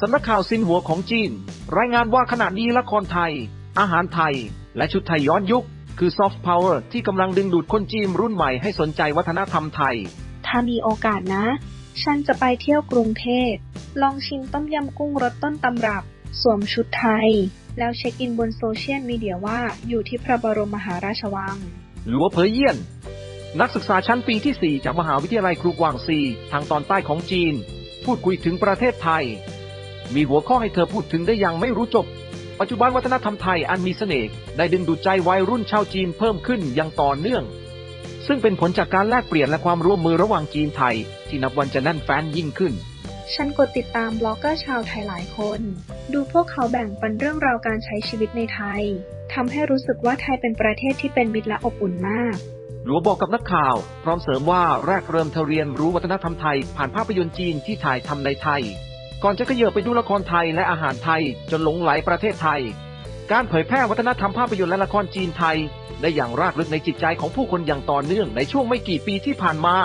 สำนักข่าวซินหัวของจีน รายงานว่าขณะนี้ละครไทย อาหารไทย และชุดไทยย้อนยุค คือซอฟต์พาวเวอร์ที่กำลังดึงดูดคนจีนรุ่นใหม่ให้สนใจวัฒนธรรมไทย ถ้ามีโอกาสนะ ฉันจะไปเที่ยวกรุงเทพ ลองชิมต้มยำกุ้งรสต้นตำรับ สวมชุดไทย แล้วเช็คอินบนโซเชียลมีเดียว่าอยู่ที่พระบรมมหาราชวัง หลัวเผยเยี่ยน นักศึกษาชั้นปีที่ 4 จากมหาวิทยาลัยครูกวางซี ทางตอนใต้ของจีน พูดคุยถึงประเทศไทย มีหัวข้อให้เธอพูดถึงได้อย่างไม่รู้จบ ปัจจุบันวัฒนธรรมไทยอันมีเสน่ห์ได้ดึงดูดใจวัยรุ่นชาวจีนเพิ่มขึ้นอย่างต่อเนื่อง ซึ่งเป็นผลจากการแลกเปลี่ยนและความร่วมมือระหว่างจีนไทย ที่นับวันจะแน่นแฟ้นยิ่งขึ้นฉันกดติดตามบล็อกเกอร์ชาวไทยหลายคน ดูพวกเขาแบ่งปันเรื่องราวการใช้ชีวิตในไทย ทำให้รู้สึกว่าไทยเป็นประเทศที่เป็นมิตรและอบอุ่นมาก หลัวบอกกับนักข่าว พร้อมเสริมว่าแรกเริ่มเธอเรียนรู้วัฒนธรรมไทย ผ่านภาพยนตร์จีนที่ถ่ายทำในไทย ก่อนจะขยับไปดูละครไทยและอาหารไทยจนหลงไหลประเทศไทย การเผยแพร่วัฒนธรรมภาพยนตร์และละครจีนไทย ได้อย่างรากลึกในจิตใจของผู้คนอย่างต่อเนื่องในช่วงไม่กี่ปีที่ผ่านมา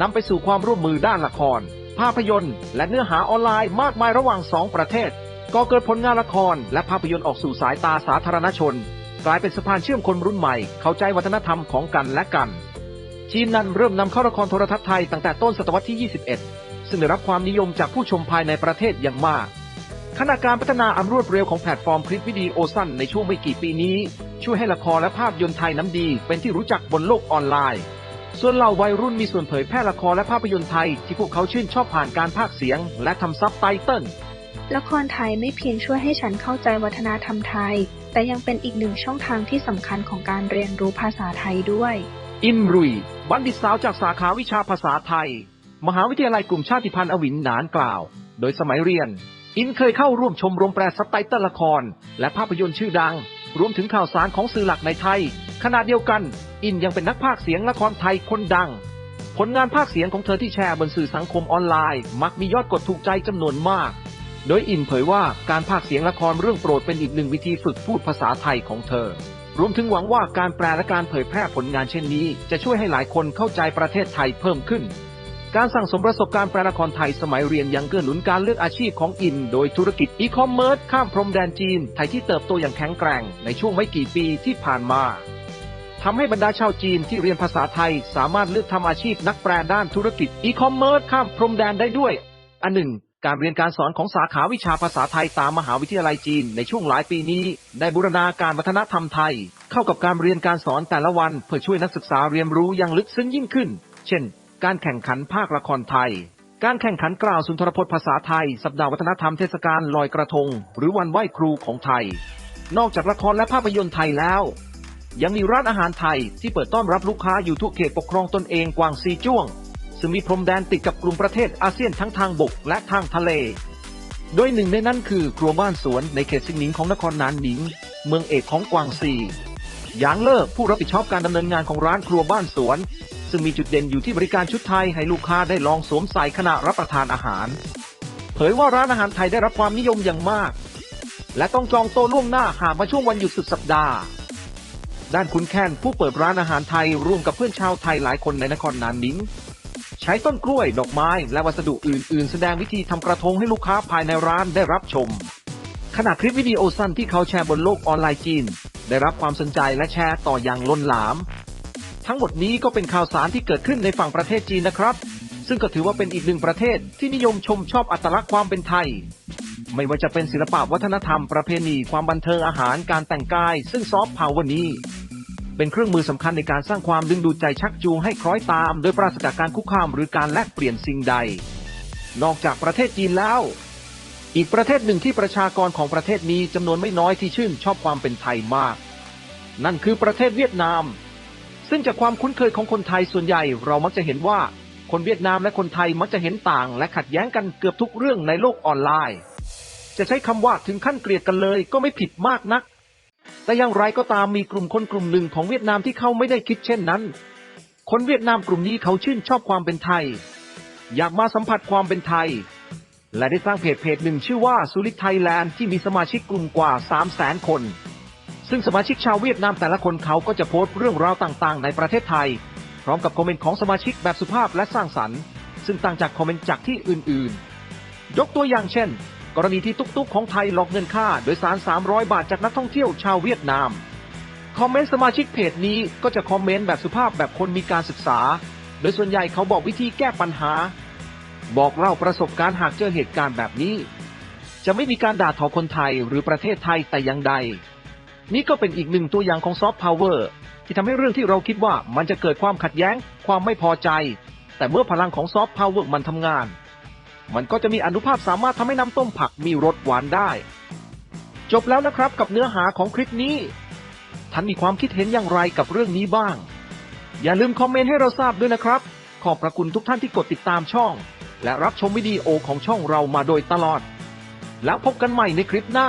นำไปสู่ความร่วมมือด้านละคร ภาพยนตร์ และเนื้อหาออนไลน์มากมายระหว่างสองประเทศก็เกิดผลงานละครและภาพยนตร์ออกสู่สายตาสาธารณชน กลายเป็นสะพานเชื่อมคนรุ่นใหม่ เข้าใจวัฒนธรรมของกันและกันจีนนั้นเริ่มนำเข้าละครโทรทัศน์ไทยตั้งแต่ต้นศตวรรษที่ 21 ซึ่งได้รับความนิยมจากผู้ชมภายในประเทศอย่างมากขณะการพัฒนาอันรวดเร็วของแพลตฟอร์มคลิปวิดีโอสั้นในช่วงไม่กี่ปีนี้ ช่วยให้ละครและภาพยนตร์ไทยน้ำดี เป็นที่รู้จักบนโลกออนไลน์ ส่วนเหล่าวัยรุ่นมีส่วนเผยแพร่ละครและภาพยนตร์ไทย ที่พวกเขาชื่นชอบผ่านการพากย์เสียง และทำซับไตเติลละครไทยไม่เพียงช่วยให้ฉันเข้าใจวัฒนธรรมไทย แต่ยังเป็นอีกหนึ่งช่องทางที่สำคัญของการเรียนรู้ภาษาไทยด้วย อินรุย บัณฑิตสาวจากสาขาวิชาภาษาไทย มหาวิทยาลัยกลุ่มชาติพันธุ์อวินหนานกล่าว โดยสมัยเรียน อินเคยเข้าร่วมชมรมแปลซับไตเติลละคร และภาพยนตร์ชื่อดัง รวมถึงข่าวสารของสื่อหลักในไทย ขณะเดียวกัน อินยังเป็นนักพากย์เสียงละครไทยคนดัง ผลงานภาคเสียงของเธอที่แชร์บนสื่อสังคมออนไลน์ มักมียอดกดถูกใจจำนวนมาก โดยอินเผยว่าการพากย์เสียงละครเรื่องโปรดเป็นอีกหนึ่งวิธีฝึกพูดภาษาไทยของเธอรวมถึงหวังว่าการแปลและการเผยแพร่ผลงานเช่นนี้ จะช่วยให้หลายคนเข้าใจประเทศไทยเพิ่มขึ้น การสั่งสมประสบการณ์แปลละครไทยสมัยเรียนยังเกื้อหนุนการเลือกอาชีพของอิน โดยธุรกิจอีคอมเมิร์ซข้ามพรมแดนจีน ไทยที่เติบโตอย่างแข็งแกร่งในช่วงไม่กี่ปีที่ผ่านมาทำให้บรรดาชาวจีนที่เรียนภาษาไทยสามารถเลือกทำอาชีพนักแปลด้านธุรกิจอีคอมเมิร์ซข้ามพรมแดนได้ด้วย อันหนึ่ง การเรียนการสอนของสาขาวิชาภาษาไทยตามมหาวิทยาลัยจีนในช่วงหลายปีนี้ ได้บูรณาการวัฒนธรรมไทย เข้ากับการเรียนการสอนแต่ละวันเพื่อช่วยนักศึกษาเรียนรู้อย่างลึกซึ้งยิ่งขึ้น เช่น การแข่งขันภาคละครไทย การแข่งขันกล่าวสุนทรพจน์ภาษาไทย สัปดาห์วัฒนธรรมเทศกาลลอยกระทง หรือวันไหว้ครูของไทย นอกจากละครและภาพยนตร์ไทยแล้ว ยังมีร้านอาหารไทยที่เปิดต้อนรับลูกค้าอยู่ทุกเขตปกครองตนเองกวางซีจ้วง ซึ่งมีพรมแดนติดกับกลุ่มประเทศอาเซียนทั้งทางบกและทางทะเล โดยหนึ่งในนั้นคือครัวบ้านสวนในเขตซิงหนิงของนครนานหนิง เมืองเอกของกวางซีหยางเลิกผู้รับผิดชอบการดำเนินงานของร้านครัวบ้านสวน ซึ่งมีจุดเด่นอยู่ที่บริการชุดไทยให้ลูกค้าได้ลองสวมใส่ขณะรับประทานอาหาร เผยว่าร้านอาหารไทยได้รับความนิยมอย่างมาก และต้องจองโต๊ะล่วงหน้าหากมาช่วงวันหยุดสุดสัปดาห์ ด้านคุณแค้นผู้เปิดร้านอาหารไทยร่วมกับเพื่อนชาวไทยหลายคนในนครนานนิงใช้ต้นกล้วย ดอกไม้ และวัสดุอื่น ๆ แสดงวิธีทำกระทงให้ลูกค้าภายในร้านได้รับชม ขณะคลิปวิดีโอสั้นที่เขาแชร์บนโลกออนไลน์จีน ได้รับความสนใจและแชร์ต่ออย่างล้นหลาม ทั้งหมดนี้ก็เป็นข่าวสารที่เกิดขึ้นในฝั่งประเทศจีนนะครับ ซึ่งก็ถือว่าเป็นอีกหนึ่งประเทศที่นิยมชมชอบอัตลักษณ์ความเป็นไทย ไม่ว่าจะเป็นศิลปะวัฒนธรรมประเพณี ความบันเทิงอาหารการแต่งกาย ซึ่งซอฟต์พาวเวอร์นี้ เป็นเครื่องมือสำคัญในการสร้างความดึงดูดใจชักจูงให้คล้อยตาม โดยปราศจากการคุกคามหรือการแลกเปลี่ยนสิ่งใด นอกจากประเทศจีนแล้ว อีกประเทศหนึ่งที่ประชากรของประเทศนี้จำนวนไม่น้อยที่ชื่นชอบความเป็นไทยมาก นั่นคือประเทศเวียดนาม ซึ่งจากความคุ้นเคยของคนไทยส่วนใหญ่เรามักจะเห็นว่า คนเวียดนามและคนไทยมักจะเห็นต่าง และขัดแย้งกันเกือบทุกเรื่องในโลกออนไลน์ จะใช้คำว่าถึงขั้นเกลียดกันเลยก็ไม่ผิดมากนัก แต่อย่างไรก็ตามมีกลุ่มคนกลุ่มหนึ่งของเวียดนามที่เขาไม่ได้คิดเช่นนั้น คนเวียดนามกลุ่มนี้เขาชื่นชอบความเป็นไทย อยากมาสัมผัสความเป็นไทย และได้สร้างเพจเพจหนึ่งชื่อว่าสุริไทยแลนด์ที่มีสมาชิกกลุ่มกว่า 3 0 0แสนคน ซึ่งสมาชิกชาวเวียดนามแต่ละคนเขาก็จะโพสต์เรื่องราวต่างๆ ในประเทศไทย พร้อมกับคอมเมนต์ของสมาชิกแบบสุภาพและสร้างสรรค์ ซึ่งต่างจากคอมเมนต์จากที่อื่นๆ ยกตัวอย่างเช่น กรณีที่ตุ๊กๆของไทยหลอกเงินค่าโดยสาร 300 บาทจากนักท่องเที่ยวชาวเวียดนาม คอมเมนต์สมาชิกเพจนี้ก็จะคอมเมนต์แบบสุภาพแบบคนมีการศึกษา โดยส่วนใหญ่เขาบอกวิธีแก้ปัญหา บอกเล่าประสบการณ์หากเจอเหตุการณ์แบบนี้ จะไม่มีการด่าทอคนไทยหรือประเทศไทยแต่อย่างใด นี่ก็เป็นอีกหนึ่งตัวอย่างของซอฟต์พาวเวอร์ที่ทำให้เรื่องที่เราคิดว่ามันจะเกิดความขัดแย้ง ความไม่พอใจ แต่เมื่อพลังของซอฟต์พาวเวอร์มันทำงาน มันก็จะมีอนุภาพสามารถทำให้น้ำต้มผักมีรสหวานได้ จบแล้วนะครับกับเนื้อหาของคลิปนี้ ท่านมีความคิดเห็นอย่างไรกับเรื่องนี้บ้าง อย่าลืมคอมเมนต์ให้เราทราบด้วยนะครับ ขอบพระคุณทุกท่านที่กดติดตามช่อง และรับชมวิดีโอของช่องเรามาโดยตลอด แล้วพบกันใหม่ในคลิปหน้า